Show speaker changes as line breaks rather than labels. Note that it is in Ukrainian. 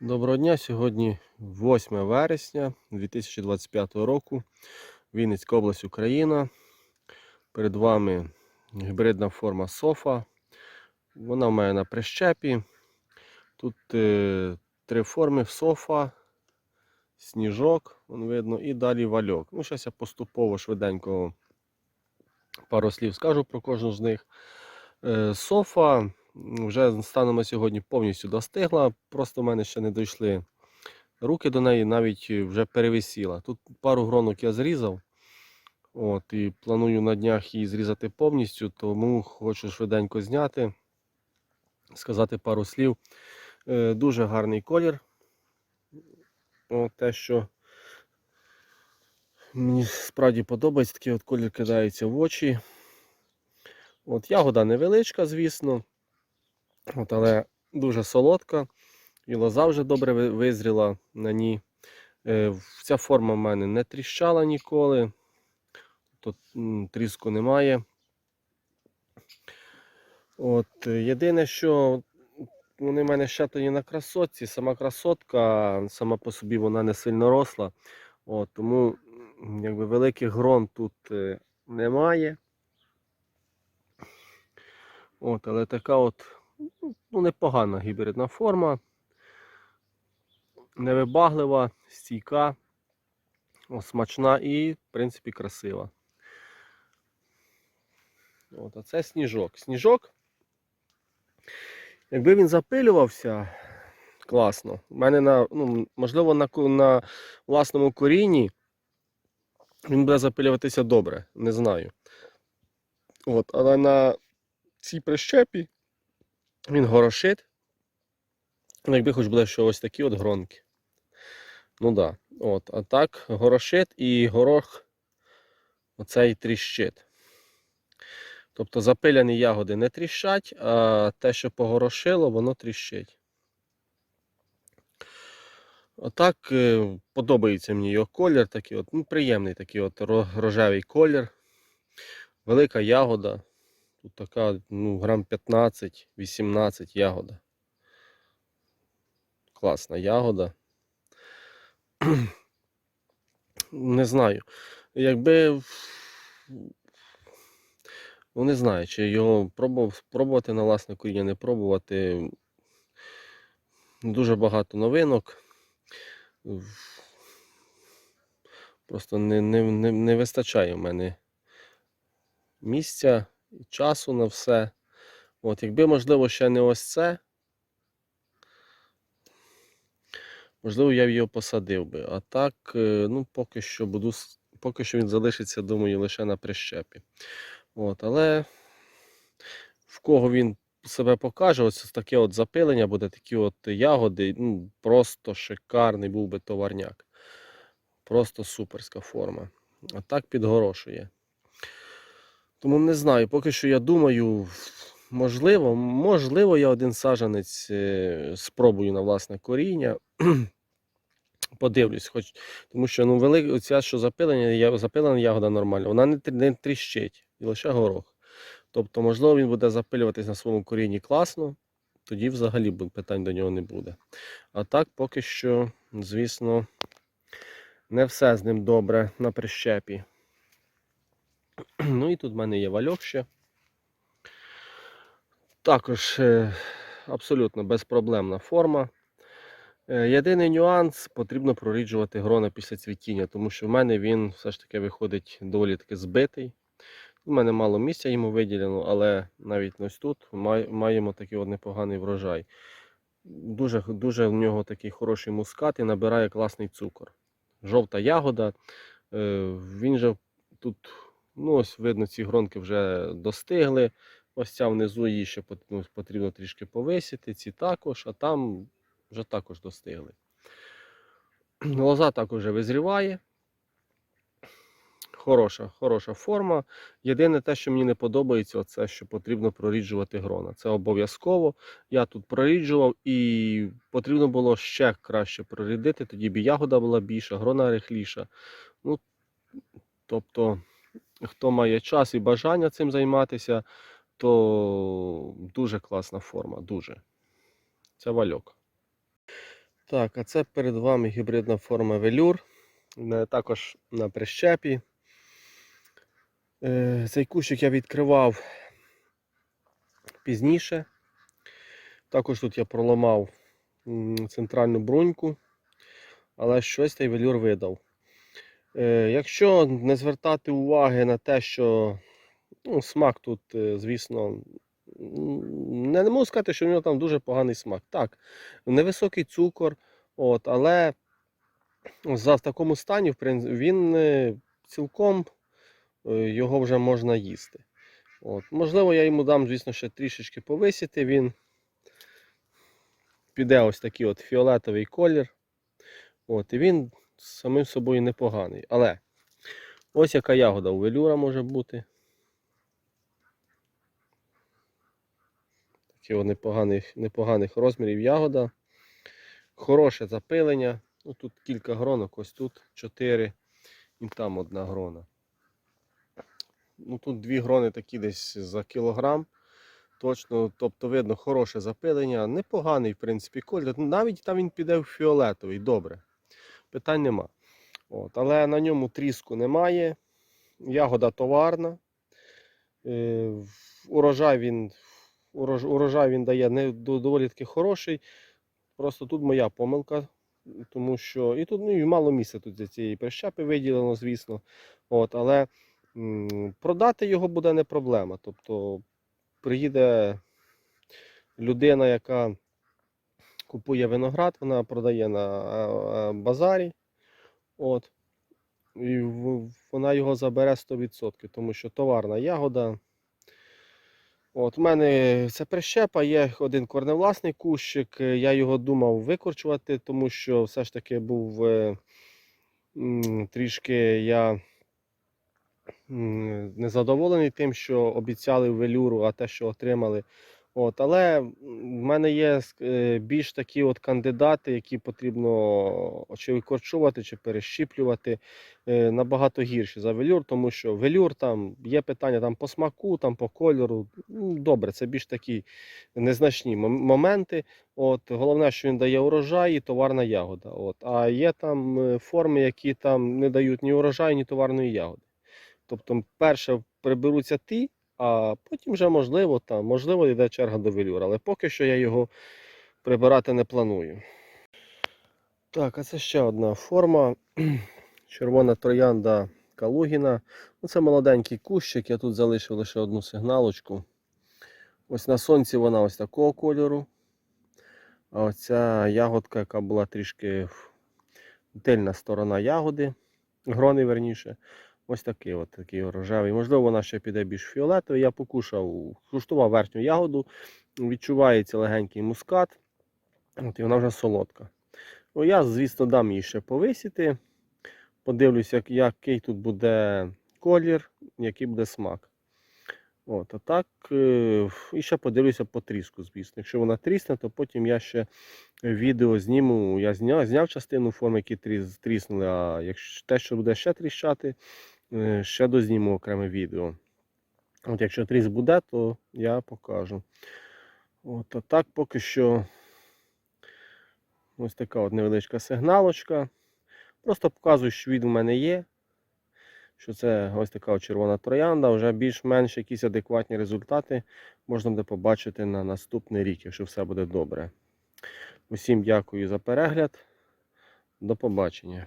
Доброго дня. Сьогодні 8 вересня 2025 року. Вінницька область Україна. Перед вами гібридна форма софа. Вона в мене на прищепі. Тут е, три форми софа, сніжок, вон видно, і далі вальок. Ну, зараз я поступово швиденько пару слів скажу про кожну з них. Е, софа вже станом на сьогодні повністю достигла. Просто в мене ще не дійшли руки до неї, навіть вже перевисіла. Тут пару гронок я зрізав. От, і планую на днях її зрізати повністю, тому хочу швиденько зняти, сказати пару слів. Е, дуже гарний колір. От, те, що мені справді подобається, такий от колір кидається в очі. От, ягода невеличка, звісно, от, але дуже солодка. І лоза вже добре визріла на ній. Е, Ця форма в мене не тріщала ніколи. Тут тріску немає. От, єдине, що вони в мене щатані на красотці. Сама красотка, сама по собі вона не сильно росла. От, тому якби великих грон тут е, немає. От, але така от ну, непогана гібридна форма. Невибаглива, стійка, смачна і, в принципі, красива. От, а це сніжок. Сніжок, якби він запилювався класно, у мене на, ну, можливо, на, на власному корінні він буде запилюватися добре, не знаю. От, але на цій прищепі він горошит. Ну, якби хоч буде що ось такі от гронки. Ну да. От, а так, горошит і горох оцей тріщить. Тобто запиляні ягоди не тріщать, а те, що погорошило, воно тріщить. Отак е, подобається мені його колір, такий от, ну, приємний такий от рожевий колір. Велика ягода. Тут така ну, грам 15-18 ягода. Класна ягода. Не знаю. Якби. Ну, не знаю, чи його пробував, пробувати на власне коріння, не пробувати. Дуже багато новинок. Просто не, не, не, не вистачає в мене місця і часу на все. От, якби, можливо, ще не ось це, можливо, я б його посадив би. А так, е, ну, поки що буду, поки що він залишиться, думаю, лише на прищепі. От, але в кого він себе покаже, ось таке от запилення буде, такі от ягоди, ну, просто шикарний був би товарняк. Просто суперська форма. А так підгорошує. Тому не знаю, поки що я думаю, можливо, можливо, я один саджанець е, спробую на власне коріння. Подивлюсь, хоч, тому що ну, велик, оця, що запилення, я, запилена ягода нормальна, вона не, не тріщить, і лише горох. Тобто, можливо, він буде запилюватись на своєму корінні класно, тоді взагалі питань до нього не буде. А так, поки що, звісно, не все з ним добре на прищепі. Ну і тут в мене є вальок ще. Також е, абсолютно безпроблемна форма. Е, Єдиний нюанс потрібно проріджувати грона після цвітіння, тому що в мене він все ж таки виходить доволі таки збитий. У мене мало місця йому виділено, але навіть ось тут маємо такий от непоганий врожай. Дуже, дуже в нього такий хороший мускат і набирає класний цукор. Жовта ягода. Е, Він же тут, ну ось видно, ці гронки вже достигли. Ось ця внизу її ще ну, потрібно трішки повисити, ці також, а там вже також достигли. Лоза також вже визріває. Хороша, хороша форма. Єдине те, що мені не подобається, це що потрібно проріджувати грона. Це обов'язково. Я тут проріджував і потрібно було ще краще прорідити, тоді б ягода була більша, грона рихліша. Ну, тобто, хто має час і бажання цим займатися, то дуже класна форма, дуже. Це вальок. Так, а це перед вами гібридна форма велюр. Також на прищепі. Е, Цей кущик я відкривав пізніше. Також тут я проламав центральну бруньку, але щось цей велюр видав. Е, Якщо не звертати уваги на те, що ну, смак тут, е, звісно, не, можу сказати, що в нього там дуже поганий смак. Так, невисокий цукор, от, але за в такому стані в принципі, він е, цілком його вже можна їсти. От. Можливо, я йому дам, звісно, ще трішечки повисіти. Він піде ось такий от фіолетовий колір. От, і він самим собою непоганий. Але ось яка ягода у велюра може бути. Такі непоганих, непоганих розмірів ягода. Хороше запилення. Ну, тут кілька гронок, ось тут 4 і там одна грона. Ну, тут дві грони такі десь за кілограм. Точно, тобто видно хороше запилення, непоганий, в принципі, колір. Навіть там він піде в фіолетовий, добре. Питань нема. От, але на ньому тріску немає. Ягода товарна. Е, урожай він, урож, урожай він дає не доволі таки хороший. Просто тут моя помилка, тому що і тут ну, і мало місця тут для цієї прищепи виділено, звісно. От, але м, продати його буде не проблема. Тобто приїде людина, яка купує виноград, вона продає на е, е, базарі. От, і вона його забере 100%, тому що товарна ягода. От, у мене це прищепа, є один корневласний кущик. е, Я його думав викорчувати, тому що все ж таки був трішки я незадоволений тим, що обіцяли велюру, а те, що отримали. От, але в мене є е, більш такі от кандидати, які потрібно чи викорчувати, чи перещіплювати е, набагато гірші за велюр, тому що велюр там є питання там по смаку, там по кольору. Добре, це більш такі незначні моменти. От, головне, що він дає урожай і товарна ягода. От, а є там е, форми, які там не дають ні урожаю, ні товарної ягоди. Тобто, перше приберуться ті, а потім вже можливо, там, можливо, йде черга до велюра, але поки що я його прибирати не планую. Так, а це ще одна форма. Червона троянда Калугіна. Ну, це молоденький кущик, я тут залишив лише одну сигналочку. Ось на сонці вона ось такого кольору. А оця ягодка, яка була трішки тильна сторона ягоди, грони верніше. Ось такий от такий рожевий. Можливо, вона ще піде більш фіолетовий. Я покушав, куштував верхню ягоду, відчувається легенький мускат, от, і вона вже солодка. Ну, я, звісно, дам їй ще повисіти. Подивлюся, який тут буде колір, який буде смак. От, а так, е, і ще подивлюся по тріску, звісно. Якщо вона трісне, то потім я ще відео зніму. Я зняв, зняв частину форм, які тріс, тріснули, а якщо те, що буде ще тріщати, ще дозніму окреме відео. От якщо тріс буде, то я покажу. От, а так поки що ось така от невеличка сигналочка. Просто показую, що від у мене є. Що це ось така червона троянда, вже більш-менш якісь адекватні результати можна буде побачити на наступний рік, якщо все буде добре. Усім дякую за перегляд. До побачення.